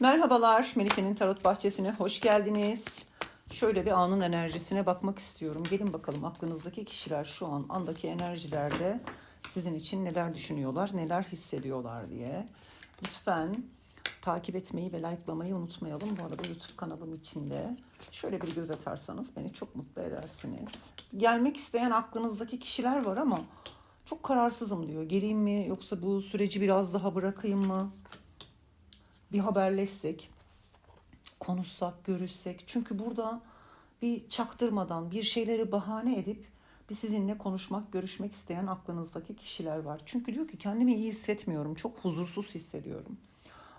Merhabalar, Melike'nin Tarot Bahçesi'ne hoş geldiniz. Şöyle bir anın enerjisine bakmak istiyorum. Gelin bakalım aklınızdaki kişiler şu an andaki enerjilerde sizin için neler düşünüyorlar, neler hissediyorlar diye. Lütfen takip etmeyi ve likelamayı unutmayalım. Bu arada YouTube kanalım içinde. Şöyle bir göz atarsanız beni çok mutlu edersiniz. Gelmek isteyen aklınızdaki kişiler var ama çok kararsızım diyor. Geleyim mi yoksa bu süreci biraz daha bırakayım mı? Bir haberleşsek, konuşsak, görüşsek. Çünkü burada bir çaktırmadan bir şeyleri bahane edip bir sizinle konuşmak, görüşmek isteyen aklınızdaki kişiler var. Çünkü diyor ki kendimi iyi hissetmiyorum, çok huzursuz hissediyorum.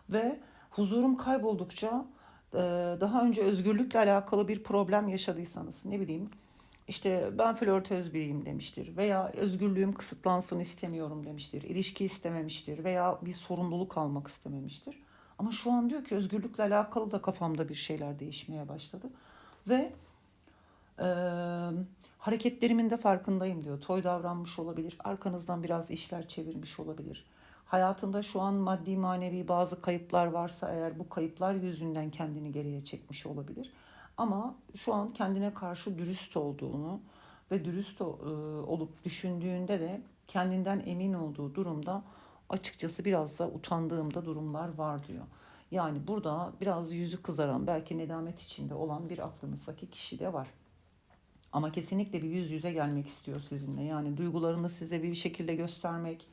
Ve huzurum kayboldukça e, daha önce özgürlükle alakalı bir problem yaşadıysanız ne bileyim işte ben flörtöz biriyim demiştir veya özgürlüğüm kısıtlansın istemiyorum demiştir. İlişki istememiştir veya bir sorumluluk almak istememiştir. Ama şu an diyor ki özgürlükle alakalı da kafamda bir şeyler değişmeye başladı. Ve e, hareketlerimin de farkındayım diyor. Toy davranmış olabilir. Arkanızdan biraz işler çevirmiş olabilir. Hayatında şu an maddi manevi bazı kayıplar varsa eğer bu kayıplar yüzünden kendini geriye çekmiş olabilir. Ama şu an kendine karşı dürüst olduğunu ve dürüst e, olup düşündüğünde de kendinden emin olduğu durumda açıkçası biraz da utandığımda durumlar var diyor. Yani burada biraz yüzü kızaran belki nedamet içinde olan bir aklınızdaki kişi de var. Ama kesinlikle bir yüz yüze gelmek istiyor sizinle. Yani duygularını size bir şekilde göstermek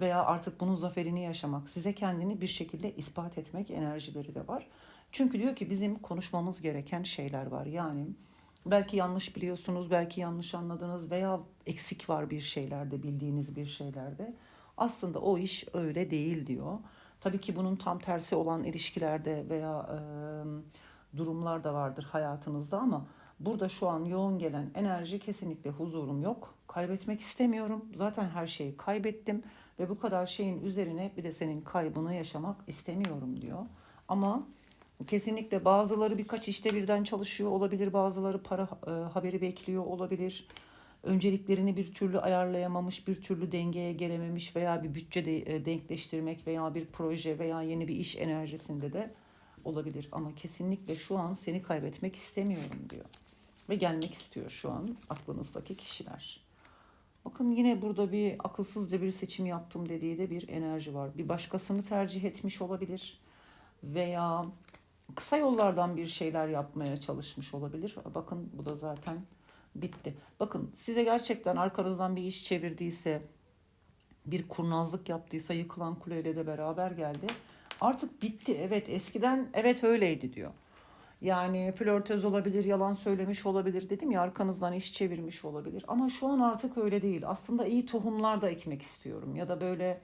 veya artık bunun zaferini yaşamak, size kendini bir şekilde ispat etmek enerjileri de var. Çünkü diyor ki bizim konuşmamız gereken şeyler var. Yani belki yanlış biliyorsunuz, belki yanlış anladınız veya eksik var bir şeylerde, bildiğiniz bir şeylerde. Aslında o iş öyle değil diyor. Tabii ki bunun tam tersi olan ilişkilerde veya e, durumlar da vardır hayatınızda ama burada şu an yoğun gelen enerji kesinlikle huzurum yok. Kaybetmek istemiyorum. Zaten her şeyi kaybettim ve bu kadar şeyin üzerine bir de senin kaybını yaşamak istemiyorum diyor. Ama kesinlikle bazıları birkaç işte birden çalışıyor olabilir. Bazıları para e, haberi bekliyor olabilir önceliklerini bir türlü ayarlayamamış, bir türlü dengeye gelememiş veya bir bütçe de e, denkleştirmek veya bir proje veya yeni bir iş enerjisinde de olabilir. Ama kesinlikle şu an seni kaybetmek istemiyorum diyor. Ve gelmek istiyor şu an aklınızdaki kişiler. Bakın yine burada bir akılsızca bir seçim yaptım dediği de bir enerji var. Bir başkasını tercih etmiş olabilir veya kısa yollardan bir şeyler yapmaya çalışmış olabilir. Bakın bu da zaten bitti. Bakın size gerçekten arkanızdan bir iş çevirdiyse, bir kurnazlık yaptıysa yıkılan kuleyle de beraber geldi. Artık bitti. Evet eskiden evet öyleydi diyor. Yani flörtöz olabilir, yalan söylemiş olabilir dedim ya arkanızdan iş çevirmiş olabilir. Ama şu an artık öyle değil. Aslında iyi tohumlar da ekmek istiyorum. Ya da böyle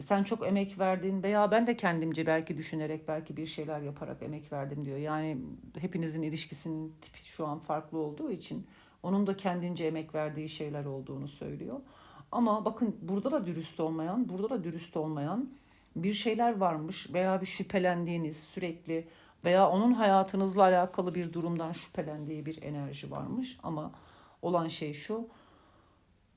sen çok emek verdin veya ben de kendimce belki düşünerek belki bir şeyler yaparak emek verdim diyor. Yani hepinizin ilişkisinin tipi şu an farklı olduğu için onun da kendince emek verdiği şeyler olduğunu söylüyor. Ama bakın burada da dürüst olmayan, burada da dürüst olmayan bir şeyler varmış veya bir şüphelendiğiniz sürekli veya onun hayatınızla alakalı bir durumdan şüphelendiği bir enerji varmış ama olan şey şu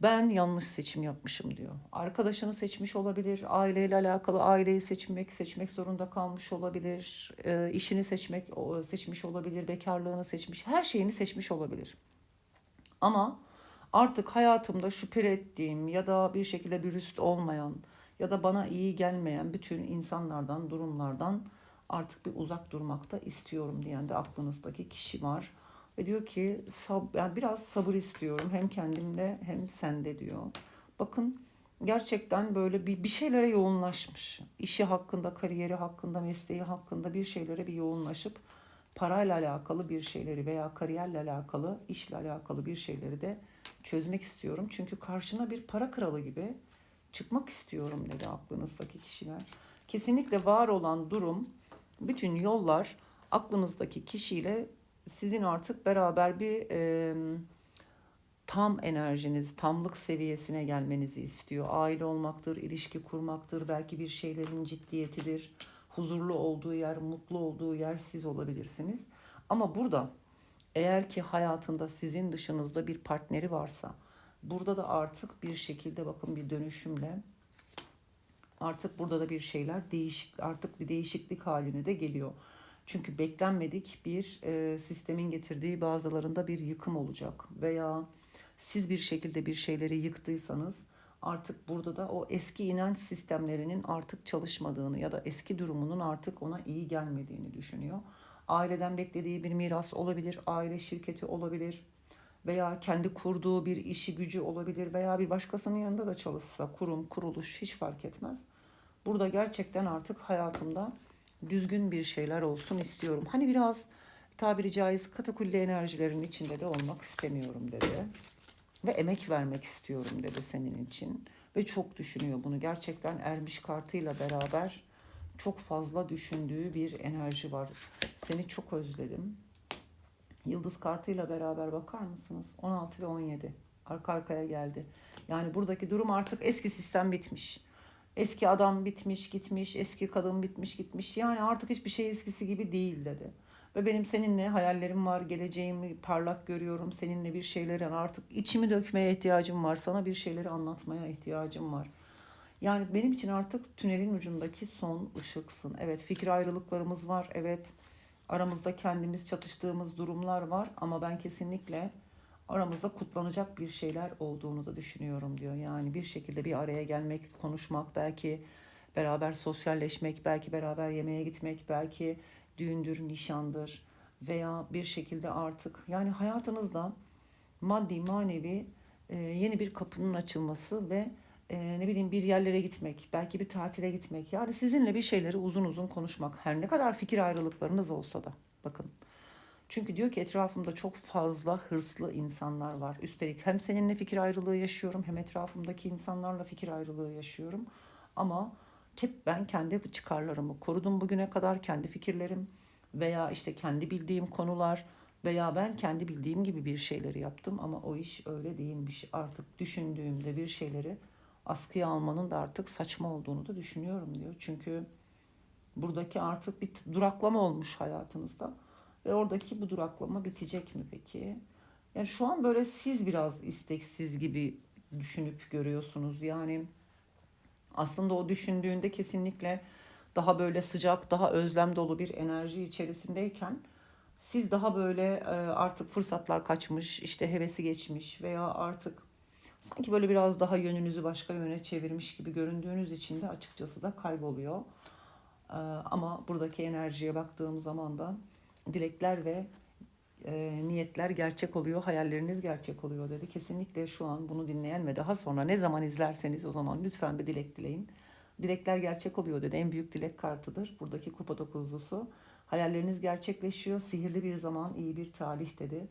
ben yanlış seçim yapmışım diyor. Arkadaşını seçmiş olabilir, aileyle alakalı aileyi seçmek seçmek zorunda kalmış olabilir, e, işini seçmek seçmiş olabilir, bekarlığını seçmiş, her şeyini seçmiş olabilir. Ama artık hayatımda şüphe ettiğim ya da bir şekilde dürüst olmayan ya da bana iyi gelmeyen bütün insanlardan, durumlardan artık bir uzak durmakta istiyorum diyen de aklınızdaki kişi var. Ve diyor ki sab yani biraz sabır istiyorum hem kendimde hem sende diyor. Bakın gerçekten böyle bir, bir şeylere yoğunlaşmış. İşi hakkında, kariyeri hakkında, mesleği hakkında bir şeylere bir yoğunlaşıp parayla alakalı bir şeyleri veya kariyerle alakalı, işle alakalı bir şeyleri de çözmek istiyorum. Çünkü karşına bir para kralı gibi çıkmak istiyorum dedi aklınızdaki kişiler. Kesinlikle var olan durum, bütün yollar aklınızdaki kişiyle sizin artık beraber bir e, tam enerjiniz, tamlık seviyesine gelmenizi istiyor. Aile olmaktır, ilişki kurmaktır, belki bir şeylerin ciddiyetidir. Huzurlu olduğu yer, mutlu olduğu yer siz olabilirsiniz. Ama burada eğer ki hayatında sizin dışınızda bir partneri varsa burada da artık bir şekilde bakın bir dönüşümle artık burada da bir şeyler değişik artık bir değişiklik haline de geliyor. Çünkü beklenmedik bir e, sistemin getirdiği bazılarında bir yıkım olacak veya siz bir şekilde bir şeyleri yıktıysanız artık burada da o eski inanç sistemlerinin artık çalışmadığını ya da eski durumunun artık ona iyi gelmediğini düşünüyor. Aileden beklediği bir miras olabilir, aile şirketi olabilir veya kendi kurduğu bir işi gücü olabilir veya bir başkasının yanında da çalışsa kurum, kuruluş hiç fark etmez. Burada gerçekten artık hayatımda düzgün bir şeyler olsun istiyorum. Hani biraz tabiri caiz katakulli enerjilerin içinde de olmak istemiyorum dedi. Ve emek vermek istiyorum dedi senin için. Ve çok düşünüyor bunu. Gerçekten ermiş kartıyla beraber çok fazla düşündüğü bir enerji var. Seni çok özledim. Yıldız kartıyla beraber bakar mısınız? 16 ve 17 arka arkaya geldi. Yani buradaki durum artık eski sistem bitmiş. Eski adam bitmiş gitmiş, eski kadın bitmiş gitmiş. Yani artık hiçbir şey eskisi gibi değil dedi. Ve benim seninle hayallerim var, geleceğimi parlak görüyorum. Seninle bir şeyleri artık içimi dökmeye ihtiyacım var. Sana bir şeyleri anlatmaya ihtiyacım var. Yani benim için artık tünelin ucundaki son ışıksın. Evet fikir ayrılıklarımız var. Evet aramızda kendimiz çatıştığımız durumlar var. Ama ben kesinlikle aramızda kutlanacak bir şeyler olduğunu da düşünüyorum diyor. Yani bir şekilde bir araya gelmek, konuşmak, belki beraber sosyalleşmek, belki beraber yemeğe gitmek, belki düğündür, nişandır veya bir şekilde artık yani hayatınızda maddi manevi e, yeni bir kapının açılması ve e, ne bileyim bir yerlere gitmek, belki bir tatile gitmek. Yani sizinle bir şeyleri uzun uzun konuşmak. Her ne kadar fikir ayrılıklarınız olsa da bakın. Çünkü diyor ki etrafımda çok fazla hırslı insanlar var. Üstelik hem seninle fikir ayrılığı yaşıyorum hem etrafımdaki insanlarla fikir ayrılığı yaşıyorum. Ama hep ben kendi çıkarlarımı korudum bugüne kadar kendi fikirlerim veya işte kendi bildiğim konular veya ben kendi bildiğim gibi bir şeyleri yaptım ama o iş öyle değilmiş. Artık düşündüğümde bir şeyleri askıya almanın da artık saçma olduğunu da düşünüyorum diyor. Çünkü buradaki artık bir duraklama olmuş hayatınızda ve oradaki bu duraklama bitecek mi peki? Yani şu an böyle siz biraz isteksiz gibi düşünüp görüyorsunuz. Yani aslında o düşündüğünde kesinlikle daha böyle sıcak, daha özlem dolu bir enerji içerisindeyken siz daha böyle e, artık fırsatlar kaçmış, işte hevesi geçmiş veya artık sanki böyle biraz daha yönünüzü başka yöne çevirmiş gibi göründüğünüz için de açıkçası da kayboluyor. E, ama buradaki enerjiye baktığım zaman da dilekler ve e, niyetler gerçek oluyor, hayalleriniz gerçek oluyor dedi. Kesinlikle şu an bunu dinleyen ve daha sonra ne zaman izlerseniz o zaman lütfen bir dilek dileyin. Dilekler gerçek oluyor dedi. En büyük dilek kartıdır. Buradaki kupa dokuzlusu. Hayalleriniz gerçekleşiyor. Sihirli bir zaman, iyi bir talih dedi.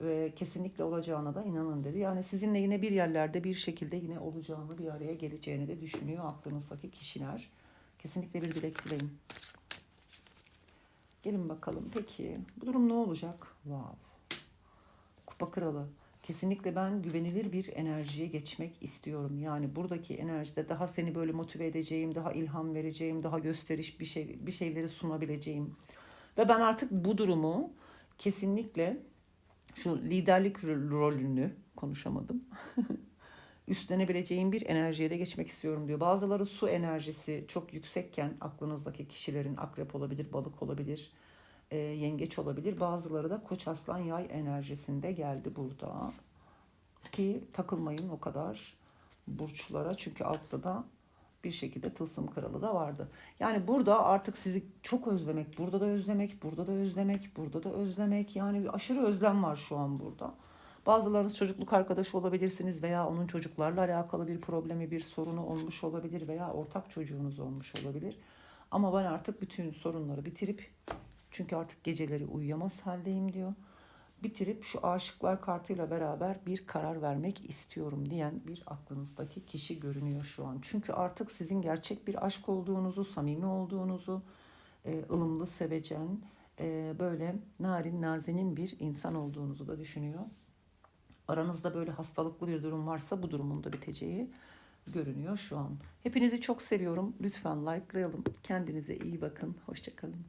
Ve kesinlikle olacağına da inanın dedi. Yani sizinle yine bir yerlerde bir şekilde yine olacağını, bir araya geleceğini de düşünüyor aklınızdaki kişiler. Kesinlikle bir dilek dileyin. Gelin bakalım. Peki bu durum ne olacak? Wow. Kupa kralı. Kesinlikle ben güvenilir bir enerjiye geçmek istiyorum. Yani buradaki enerjide daha seni böyle motive edeceğim, daha ilham vereceğim, daha gösteriş bir şey bir şeyleri sunabileceğim. Ve ben artık bu durumu kesinlikle şu liderlik rolünü konuşamadım. üstlenebileceğim bir enerjiye de geçmek istiyorum diyor. Bazıları su enerjisi çok yüksekken aklınızdaki kişilerin akrep olabilir, balık olabilir, e, yengeç olabilir. Bazıları da koç aslan yay enerjisinde geldi burada. Ki takılmayın o kadar burçlara çünkü altta da bir şekilde tılsım kralı da vardı. Yani burada artık sizi çok özlemek, burada da özlemek, burada da özlemek, burada da özlemek. Yani bir aşırı özlem var şu an burada. Bazılarınız çocukluk arkadaşı olabilirsiniz veya onun çocuklarla alakalı bir problemi, bir sorunu olmuş olabilir veya ortak çocuğunuz olmuş olabilir. Ama ben artık bütün sorunları bitirip çünkü artık geceleri uyuyamaz haldeyim diyor. Bitirip şu aşıklar kartıyla beraber bir karar vermek istiyorum diyen bir aklınızdaki kişi görünüyor şu an. Çünkü artık sizin gerçek bir aşk olduğunuzu, samimi olduğunuzu, e, ılımlı, sevecen, e, böyle narin, nazinin bir insan olduğunuzu da düşünüyor. Aranızda böyle hastalıklı bir durum varsa bu durumun da biteceği görünüyor şu an. Hepinizi çok seviyorum. Lütfen likelayalım. Kendinize iyi bakın. Hoşçakalın.